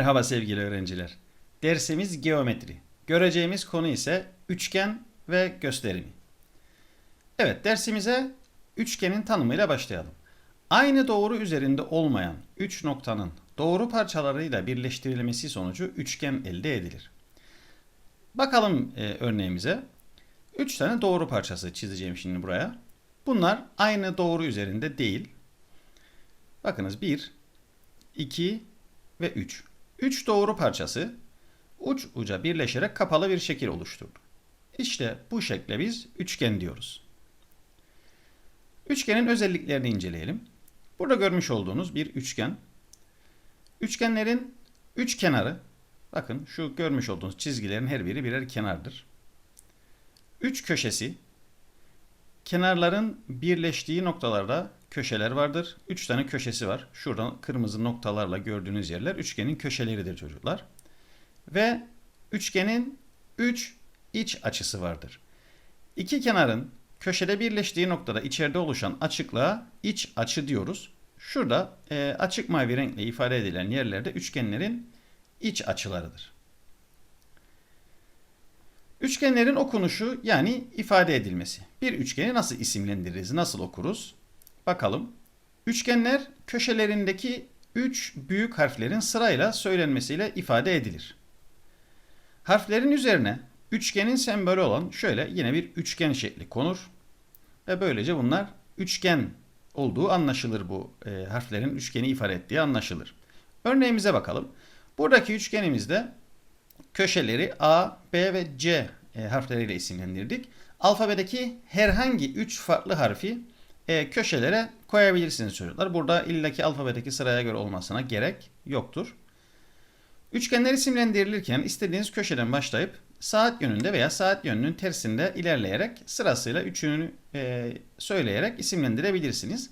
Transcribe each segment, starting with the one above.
Merhaba sevgili öğrenciler. Dersimiz geometri. Göreceğimiz konu ise üçgen ve gösterimi. Evet dersimize üçgenin tanımıyla başlayalım. Aynı doğru üzerinde olmayan üç noktanın doğru parçalarıyla birleştirilmesi sonucu üçgen elde edilir. Bakalım e, örneğimize. Üç tane doğru parçası çizeceğim şimdi buraya. Bunlar aynı doğru üzerinde değil. Bakınız 1, 2 ve 3. 3 doğru parçası uç uca birleşerek kapalı bir şekil oluşturdu. İşte bu şekle biz üçgen diyoruz. Üçgenin özelliklerini inceleyelim. Burada görmüş olduğunuz bir üçgen. Üçgenlerin üç kenarı, bakın şu görmüş olduğunuz çizgilerin her biri birer kenardır. Üç köşesi, kenarların birleştiği noktalarda köşeler vardır. Üç tane köşesi var. Şuradan kırmızı noktalarla gördüğünüz yerler üçgenin köşeleridir çocuklar. Ve üçgenin üç iç açısı vardır. İki kenarın köşede birleştiği noktada içeride oluşan açıklığa iç açı diyoruz. Şurada e, açık mavi renkle ifade edilen yerlerde üçgenlerin iç açılarıdır. Üçgenlerin okunuşu yani ifade edilmesi. Bir üçgeni nasıl isimlendiririz, nasıl okuruz? Bakalım. Üçgenler köşelerindeki üç büyük harflerin sırayla söylenmesiyle ifade edilir. Harflerin üzerine üçgenin sembolü olan şöyle yine bir üçgen şekli konur. Ve böylece bunlar üçgen olduğu anlaşılır bu e, harflerin üçgeni ifade ettiği anlaşılır. Örneğimize bakalım. Buradaki üçgenimizde köşeleri A, B ve C e, harfleriyle isimlendirdik. Alfabedeki herhangi üç farklı harfi e, köşelere koyabilirsiniz çocuklar. Burada illaki alfabedeki sıraya göre olmasına gerek yoktur. Üçgenler isimlendirilirken istediğiniz köşeden başlayıp saat yönünde veya saat yönünün tersinde ilerleyerek sırasıyla üçünü e, söyleyerek isimlendirebilirsiniz.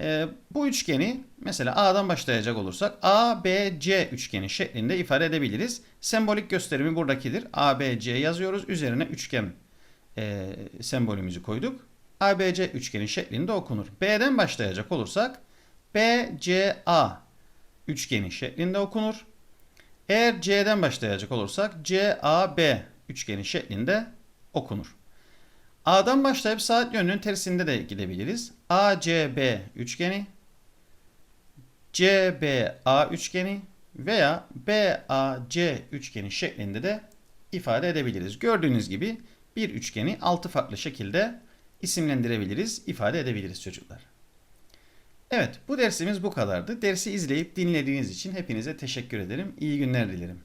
E, bu üçgeni mesela A'dan başlayacak olursak A, B, C üçgeni şeklinde ifade edebiliriz. Sembolik gösterimi buradakidir. A, B, C yazıyoruz. Üzerine üçgen e, sembolümüzü koyduk. ABC üçgeni şeklinde okunur. B'den başlayacak olursak BCA üçgeni şeklinde okunur. Eğer C'den başlayacak olursak CAB üçgeni şeklinde okunur. A'dan başlayıp saat yönünün tersinde de gidebiliriz. ACB üçgeni, CBA üçgeni veya BAC üçgeni şeklinde de ifade edebiliriz. Gördüğünüz gibi bir üçgeni altı farklı şekilde isimlendirebiliriz, ifade edebiliriz çocuklar. Evet, bu dersimiz bu kadardı. Dersi izleyip dinlediğiniz için hepinize teşekkür ederim. İyi günler dilerim.